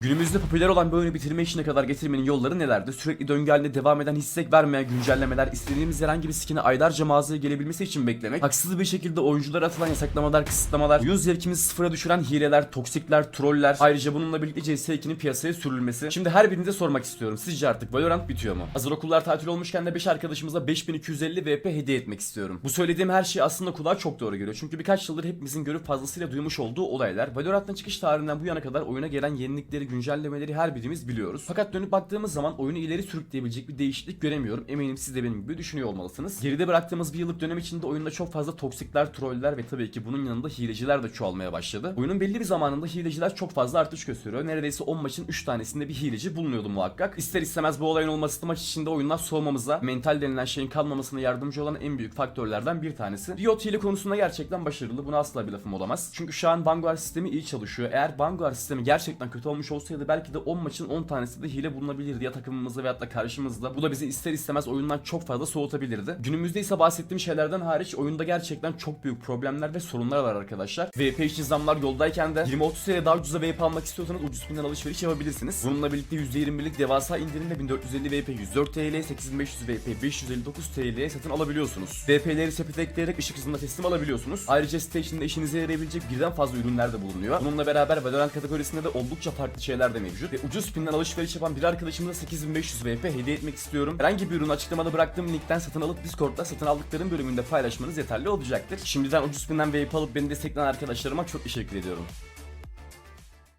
Günümüzde popüler olan bu oyunu bitirme işine kadar getirmenin yolları nelerdi? Sürekli döngü halinde devam eden hissek vermeyen güncellemeler, istediğimiz herhangi bir skine aylarca mağazaya gelebilmesi için beklemek, haksız bir şekilde oyunculara atılan yasaklamalar, kısıtlamalar, oyun zevkimizi sıfıra düşüren hileler, toksikler, troller, ayrıca bununla birlikte CS2'nin piyasaya sürülmesi. Şimdi her birinize sormak istiyorum. Sizce artık Valorant bitiyor mu? Hazır okullar tatil olmuşken de 5 arkadaşımıza 5250 VP hediye etmek istiyorum. Bu söylediğim her şey aslında kulağa çok doğru geliyor. Çünkü birkaç yıldır hepimizin görüp fazlasıyla duymuş olduğu olaylar. Valorant'ın çıkış tarihinden bu yana kadar oyuna gelen yenilikleri, güncellemeleri her birimiz biliyoruz. Fakat dönüp baktığımız zaman oyunu ileri sürükleyebilecek bir değişiklik göremiyorum. Eminim siz de benim gibi düşünüyor olmalısınız. Geride bıraktığımız bir yıllık dönem içinde oyunda çok fazla toksikler, troller ve tabii ki bunun yanında hileciler de çoğalmaya başladı. Oyunun belli bir zamanında hileciler çok fazla artış gösteriyor. Neredeyse 10 maçın 3 tanesinde bir hileci bulunuyordu muhakkak. İster istemez bu olayın olması da maç içinde oyundan soğumamıza, mental denilen şeyin kalmamasına yardımcı olan en büyük faktörlerden bir tanesi. Riot hile konusunda gerçekten başarılı. Buna asla bir lafım olamaz. Çünkü şu an Vanguard sistemi iyi çalışıyor. Eğer Vanguard sistemi gerçekten kötü olmuş olsaydı belki de 10 maçın 10 tanesi de hile bulunabilirdi ya takımımızda veyahut da karşımızda. Bu da bizi ister istemez oyundan çok fazla soğutabilirdi. Günümüzde ise bahsettiğim şeylerden hariç oyunda gerçekten çok büyük problemler ve sorunlar var arkadaşlar. VP için zamlar yoldayken de 20-30 TL daha ucuza VP almak istiyorsanız ucuz binden alışveriş yapabilirsiniz. Bununla birlikte %20'lik devasa indirim ve 1450 VP 104 TL, 8500 VP 559 TL'ye satın alabiliyorsunuz. VP'leri sepete ekleyerek ışık hızında teslim alabiliyorsunuz. Ayrıca Station'da işinize yarayabilecek birden fazla ürünler de bulunuyor. Bununla beraber Valorant kategorisinde de oldukça farklı şeyler de mevcut. Ve ucuz pinden alışveriş yapan bir arkadaşımıza 8500 VP hediye etmek istiyorum. Herhangi bir ürün açıklamada bıraktığım linkten satın alıp Discord'da satın aldıklarım bölümünde paylaşmanız yeterli olacaktır. Şimdiden ucuz pinden VP alıp beni destekleyen arkadaşlarıma çok teşekkür ediyorum.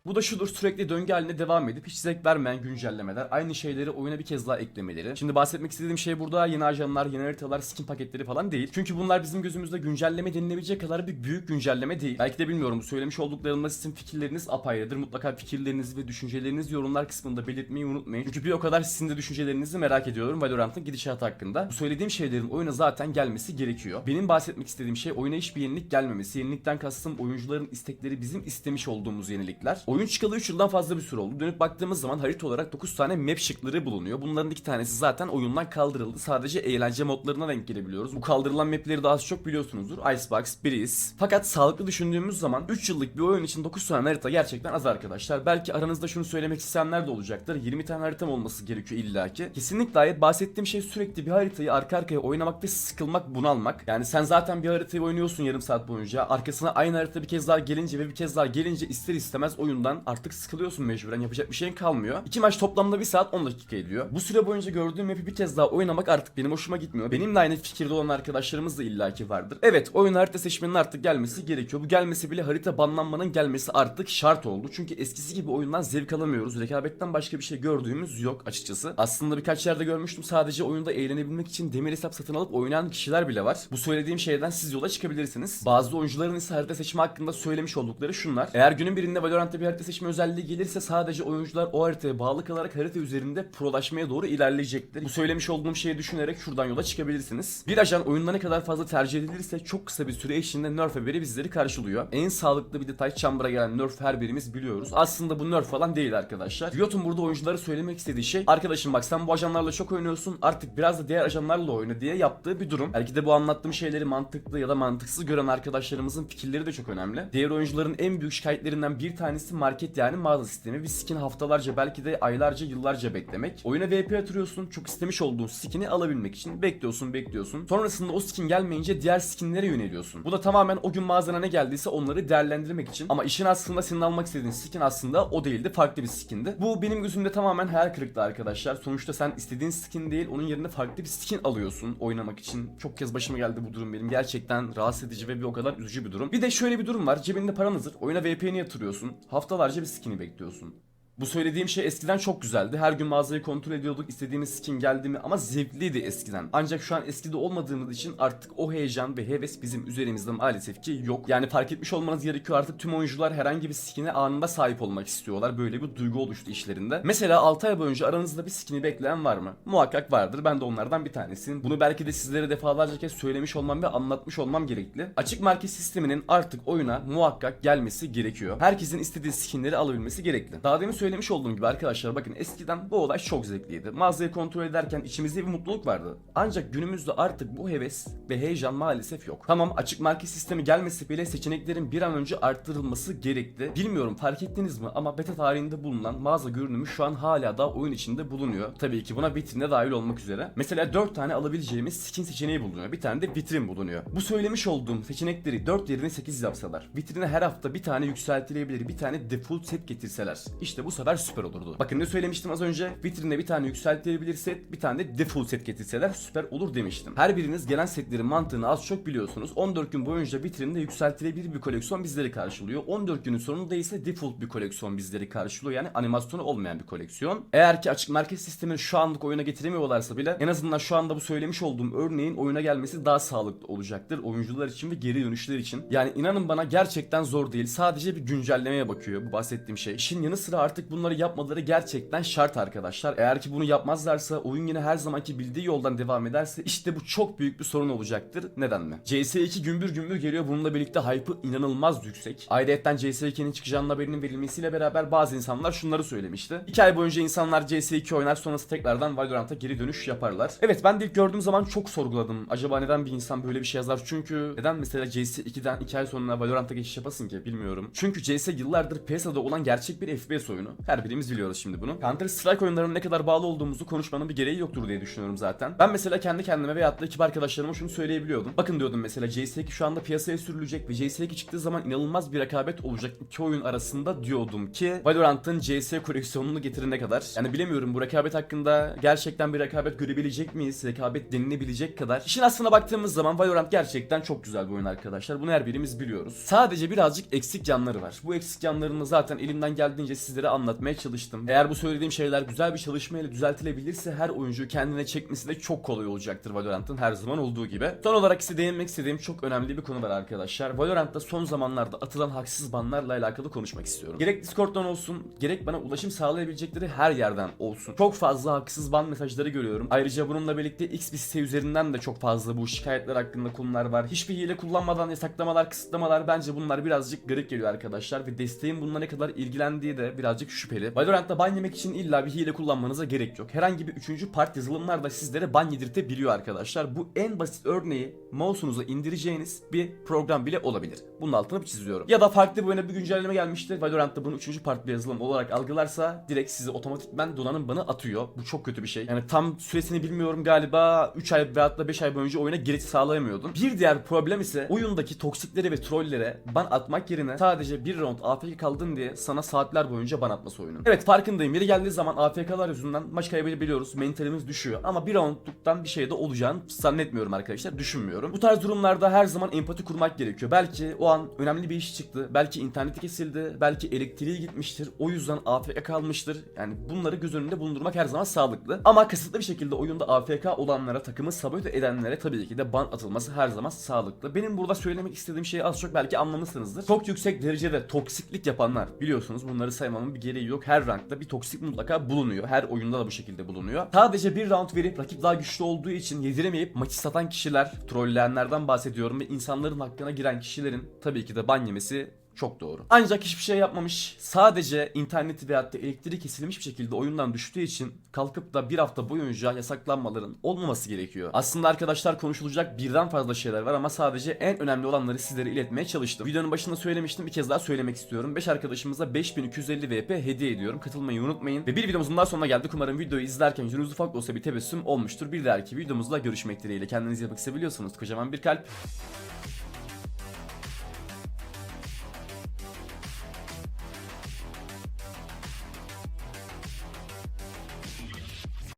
Bu da şudur sürekli döngü haline devam edip hiç zevk vermeyen güncellemeler, aynı şeyleri oyuna bir kez daha eklemeleri. Şimdi bahsetmek istediğim şey burada yeni ajanlar, yeni haritalar, skin paketleri falan değil. Çünkü bunlar bizim gözümüzde güncelleme denilebilecek kadar bir büyük güncelleme değil. Belki de bilmiyorum söylemiş olduklarımda sizin fikirleriniz apayrıdır. Mutlaka fikirlerinizi ve düşüncelerinizi yorumlar kısmında belirtmeyi unutmayın. Çünkü bir o kadar sizin de düşüncelerinizi merak ediyorum Valorant'ın gidişatı hakkında. Bu söylediğim şeylerin oyuna zaten gelmesi gerekiyor. Benim bahsetmek istediğim şey oyuna hiçbir yenilik gelmemesi. Yenilikten kastım oyuncuların istekleri bizim istemiş olduğumuz yenilikler. Oyun çıkalı 3 yıldan fazla bir süre oldu. Dönüp baktığımız zaman harita olarak 9 tane map şıkları bulunuyor. Bunların iki tanesi zaten oyundan kaldırıldı. Sadece eğlence modlarına denk gelebiliyoruz. Bu kaldırılan mapleri daha çok biliyorsunuzdur. Icebox, Breeze. Fakat sağlıklı düşündüğümüz zaman 3 yıllık bir oyun için 9 tane harita gerçekten az arkadaşlar. Belki aranızda şunu söylemek isteyenler de olacaktır. 20 tane haritam olması gerekiyor illaki. Kesinlikle hayır. Bahsettiğim şey sürekli bir haritayı arka arkaya oynamak ve sıkılmak, bunalmak. Yani sen zaten bir haritayı oynuyorsun yarım saat boyunca. Arkasına aynı harita bir kez daha gelince ve bir kez daha gelince ister istemez oyundan artık sıkılıyorsun mecburen. Yapacak bir şeyin kalmıyor. İki maç toplamda 1 saat 10 dakika ediyor. Bu süre boyunca gördüğüm map'i bir kez daha oynamak artık benim hoşuma gitmiyor. Benimle aynı fikirde olan arkadaşlarımız da illaki vardır. Evet oyun harita seçmenin artık gelmesi gerekiyor. Bu gelmesi bile harita banlanmanın gelmesi artık şart oldu. Çünkü eskisi gibi oyundan zevk alamıyoruz. Rekabetten başka bir şey gördüğümüz yok açıkçası. Aslında birkaç yerde görmüştüm sadece oyunda eğlenebilmek için demir hesap satın alıp oynayan kişiler bile var. Bu söylediğim şeyden siz yola çıkabilirsiniz. Bazı oyuncuların ise harita seçme hakkında söylemiş oldukları şunlar. Eğer günün birinde Valorant'ta bir seçme özelliği gelirse sadece oyuncular o haritaya bağlı kalarak harita üzerinde prolaşmaya doğru ilerleyecektir. Bu söylemiş olduğum şeyi düşünerek şuradan yola çıkabilirsiniz. Bir ajan oyunda ne kadar fazla tercih edilirse çok kısa bir süre içinde nerf haberi bizleri karşılıyor. En sağlıklı bir detay Chamber'a gelen nerf her birimiz biliyoruz. Aslında bu nerf falan değil arkadaşlar. Riot'un burada oyunculara söylemek istediği şey arkadaşım bak sen bu ajanlarla çok oynuyorsun artık biraz da diğer ajanlarla oyna diye yaptığı bir durum. Belki de bu anlattığım şeyleri mantıklı ya da mantıksız gören arkadaşlarımızın fikirleri de çok önemli. Diğer oyuncuların en büyük şikayetlerinden bir tanesi market yani mağaza sistemi. Bir skin haftalarca belki de aylarca yıllarca beklemek. Oyuna VP atıyorsun çok istemiş olduğun skin'i alabilmek için bekliyorsun bekliyorsun. Sonrasında o skin gelmeyince diğer skinlere yöneliyorsun. Bu da tamamen o gün mağazana ne geldiyse onları değerlendirmek için. Ama işin aslında senin almak istediğin skin aslında o değildi farklı bir skindi. Bu benim gözümde tamamen hayal kırıklığı arkadaşlar. Sonuçta sen istediğin skin değil onun yerine farklı bir skin alıyorsun oynamak için. Çok kez başıma geldi bu durum benim. Gerçekten rahatsız edici ve bir o kadar üzücü bir durum. Bir de şöyle bir durum var. Cebinde paran hazır. Oyuna VPN'i yatırıyorsun. Haftalarca bir skin'i bekliyorsun. Bu söylediğim şey eskiden çok güzeldi. Her gün mağazayı kontrol ediyorduk. istediğimiz skin geldi mi ama zevkliydi eskiden. Ancak şu an eskide olmadığımız için artık o heyecan ve heves bizim üzerimizde maalesef ki yok. Yani fark etmiş olmanız gerekiyor artık tüm oyuncular herhangi bir skine anında sahip olmak istiyorlar. Böyle bir duygu oluştu işlerinde. Mesela 6 ay boyunca aranızda bir skin'i bekleyen var mı? Muhakkak vardır. Ben de onlardan bir tanesiyim. Bunu belki de sizlere defalarca kez söylemiş olmam ve anlatmış olmam gerekli. Açık market sisteminin artık oyuna muhakkak gelmesi gerekiyor. Herkesin istediği skinleri alabilmesi gerekli. Daha demin söylemiş olduğum gibi arkadaşlar bakın eskiden bu olay çok zevkliydi. Mağazayı kontrol ederken içimizde bir mutluluk vardı. Ancak günümüzde artık bu heves ve heyecan maalesef yok. Tamam açık market sistemi gelmesi bile seçeneklerin bir an önce arttırılması gerekti. Bilmiyorum fark ettiniz mi ama beta tarihinde bulunan mağaza görünümü şu an hala da oyun içinde bulunuyor. Tabii ki buna vitrinde dahil olmak üzere. Mesela 4 tane alabileceğimiz skin seçeneği bulunuyor. Bir tane de vitrin bulunuyor. Bu söylemiş olduğum seçenekleri 4 yerine 8 yapsalar. Vitrine her hafta bir tane yükseltilebilir bir tane default set getirseler. İşte bu sefer süper olurdu. Bakın ne söylemiştim az önce? Vitrine bir tane yükseltilebilir set bir tane de default set getirseler süper olur demiştim. Her biriniz gelen setlerin mantığını az çok biliyorsunuz. 14 gün boyunca vitrinde yükseltilebilir bir koleksiyon bizleri karşılıyor. 14 günün sonunda ise default bir koleksiyon bizleri karşılıyor. Yani animasyonu olmayan bir koleksiyon. Eğer ki açık market sistemini şu anlık oyuna getiremiyorlarsa bile en azından şu anda bu söylemiş olduğum örneğin oyuna gelmesi daha sağlıklı olacaktır. Oyuncular için ve geri dönüşler için. Yani inanın bana gerçekten zor değil. Sadece bir güncellemeye bakıyor bu bahsettiğim şey. İşin yanı sıra artık bunları yapmaları gerçekten şart arkadaşlar. Eğer ki bunu yapmazlarsa oyun yine her zamanki bildiği yoldan devam ederse işte bu çok büyük bir sorun olacaktır. Neden mi? CS2 gümbür gümbür geliyor. Bununla birlikte hype'ı inanılmaz yüksek. Ayrıca CS2'nin çıkacağının haberinin verilmesiyle beraber bazı insanlar şunları söylemişti. 2 ay boyunca insanlar CS2 oynar sonrası tekrardan Valorant'a geri dönüş yaparlar. Evet ben de ilk gördüğüm zaman çok sorguladım. Acaba neden bir insan böyle bir şey yazar? Çünkü neden mesela CS2'den 2 ay sonra Valorant'a geçiş yapasın ki bilmiyorum. Çünkü CS yıllardır piyasada olan gerçek bir FPS oyunu. Her birimiz biliyoruz şimdi bunu. Counter Strike oyunlarının ne kadar bağlı olduğumuzu konuşmanın bir gereği yoktur diye düşünüyorum zaten. Ben mesela kendi kendime veyahut da ekip arkadaşlarıma şunu söyleyebiliyordum. Bakın diyordum mesela CS2 şu anda piyasaya sürülecek ve CS2 çıktığı zaman inanılmaz bir rekabet olacak iki oyun arasında diyordum ki Valorant'ın CS koleksiyonunu getirene kadar. Yani bilemiyorum bu rekabet hakkında gerçekten bir rekabet görebilecek miyiz? Rekabet denilebilecek kadar. İşin aslına baktığımız zaman Valorant gerçekten çok güzel bir oyun arkadaşlar. Bunu her birimiz biliyoruz. Sadece birazcık eksik yanları var. Bu eksik yanlarını zaten elimden geldiğince sizlere anlatmaya çalıştım. Eğer bu söylediğim şeyler güzel bir çalışmayla düzeltilebilirse her oyuncu kendine çekmesi de çok kolay olacaktır Valorant'ın her zaman olduğu gibi. Son olarak ise değinmek istediğim çok önemli bir konu var arkadaşlar. Valorant'ta son zamanlarda atılan haksız banlarla alakalı konuşmak istiyorum. Gerek Discord'dan olsun, gerek bana ulaşım sağlayabilecekleri her yerden olsun. Çok fazla haksız ban mesajları görüyorum. Ayrıca bununla birlikte X bir site üzerinden de çok fazla bu şikayetler hakkında konular var. Hiçbir hile kullanmadan yasaklamalar, kısıtlamalar bence bunlar birazcık garip geliyor arkadaşlar ve desteğin bununla ne kadar ilgilendiği de birazcık şüpheli. Valorant'ta ban yemek için illa bir hile kullanmanıza gerek yok. Herhangi bir üçüncü part yazılımlar da sizlere ban yedirtebiliyor arkadaşlar. Bu en basit örneği mouse'unuza indireceğiniz bir program bile olabilir. Bunun altını çiziyorum. Ya da farklı bir oyuna bir güncelleme gelmiştir. Valorant'ta bunu üçüncü part bir yazılım olarak algılarsa direkt sizi otomatikmen donanım bana atıyor. Bu çok kötü bir şey. Yani tam süresini bilmiyorum galiba 3 ay veyahut da 5 ay boyunca oyuna giriş sağlayamıyordun. Bir diğer problem ise oyundaki toksiklere ve trollere ban atmak yerine sadece bir round AFK kaldın diye sana saatler boyunca ban atması oyunun. Evet farkındayım. Yeri geldiği zaman AFK'lar yüzünden maç kaybedebiliyoruz. Mentalimiz düşüyor. Ama bir roundluktan bir şey de olacağını zannetmiyorum arkadaşlar. Düşünmüyorum. Bu tarz durumlarda her zaman empati kurmak gerekiyor. Belki o an önemli bir iş çıktı. Belki interneti kesildi. Belki elektriği gitmiştir. O yüzden AFK kalmıştır. Yani bunları göz önünde bulundurmak her zaman sağlıklı. Ama kasıtlı bir şekilde oyunda AFK olanlara, takımı sabote edenlere tabii ki de ban atılması her zaman sağlıklı. Benim burada söylemek istediğim şeyi az çok belki anlamışsınızdır. Çok yüksek derecede toksiklik yapanlar biliyorsunuz bunları saymamın bir gereği yok. Her rankta bir toksik mutlaka bulunuyor. Her oyunda da bu şekilde bulunuyor. Sadece bir round verip rakip daha güçlü olduğu için yediremeyip maçı satan kişiler, trolleyenlerden bahsediyorum ve insanların hakkına giren kişilerin tabii ki de ban yemesi çok doğru. Ancak hiçbir şey yapmamış. Sadece interneti veyahut da elektriği kesilmiş bir şekilde oyundan düştüğü için kalkıp da bir hafta boyunca yasaklanmaların olmaması gerekiyor. Aslında arkadaşlar konuşulacak birden fazla şeyler var ama sadece en önemli olanları sizlere iletmeye çalıştım. Videonun başında söylemiştim bir kez daha söylemek istiyorum. 5 arkadaşımıza 5250 VP hediye ediyorum. Katılmayı unutmayın. Ve bir videomuzun daha sonuna geldik. Umarım videoyu izlerken yüzünüz ufak olsa bir tebessüm olmuştur. Bir dahaki videomuzda görüşmek dileğiyle. Kendinize iyi bakın seviyorsunuz. Kocaman bir kalp.